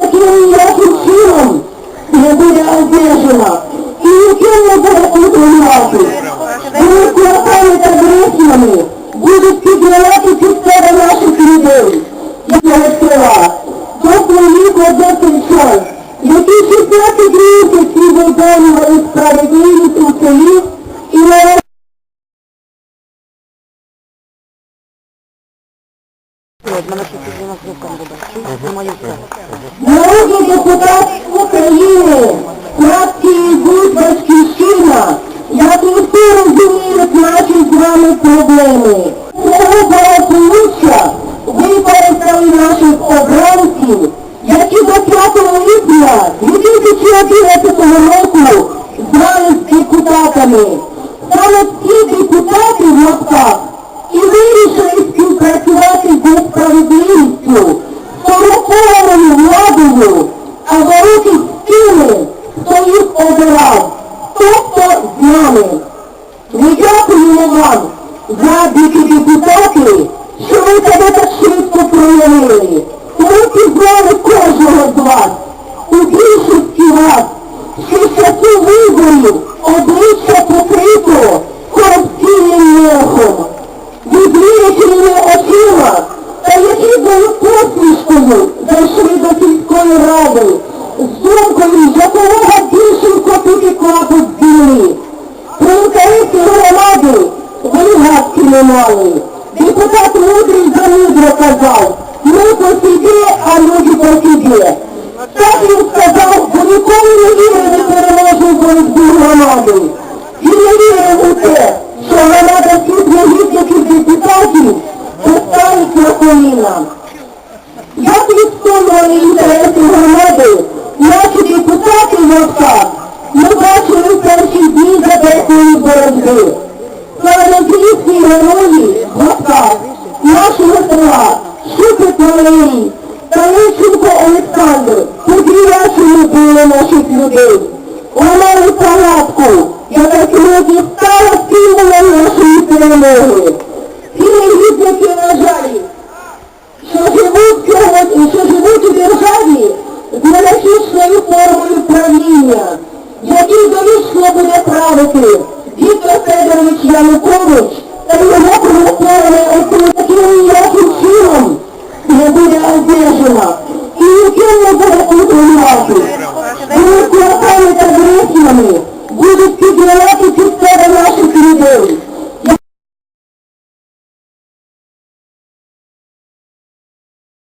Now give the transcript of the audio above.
Таким ніяким чином не буде обмежена і нічим не буде контролювати. Вони кулаками та брехнями будуть підривати підстави наших людей, якого села. Доктор Ліко Докторчан, який 16 місяців виконували справедливість у селі Народний депутат України, фракції ЗУД Батьківщина, як ніхто розуміють наші з вами проблеми. Цього благополуччя використали наших обранців, які до 5 липня 2011 року дикі депутати, що ви тебе так швидко проявили. Ми пізнали кожного з вас, у більшості вас, часу виборів обличчя покрито корупційним мехом. Відвірячими очима та які були посмішкою вони гадки не мали. Депутат мудрий за мудро казав, ми по собі, а люди по собі. Так він сказав, бо ніколи не вірив у переможну боротьбу громади. Він не вірив у те, що громада всіх негідників депутатів поставить на коліна. Як відстоювали інтереси громади, наші депутати в ми бачили в перші дні забесної боротьби. Славнозвісні герої лапках нашого села, Шупик Валерій, Талищенко Олександр, подвірячими були наших людей. Ламали палатку, яка сьогодні стала символом нашої перемоги. Ці негідники вважають, що живуть сьогодні, що живуть у державі з монархічною формою правління, який довічно буде правити para no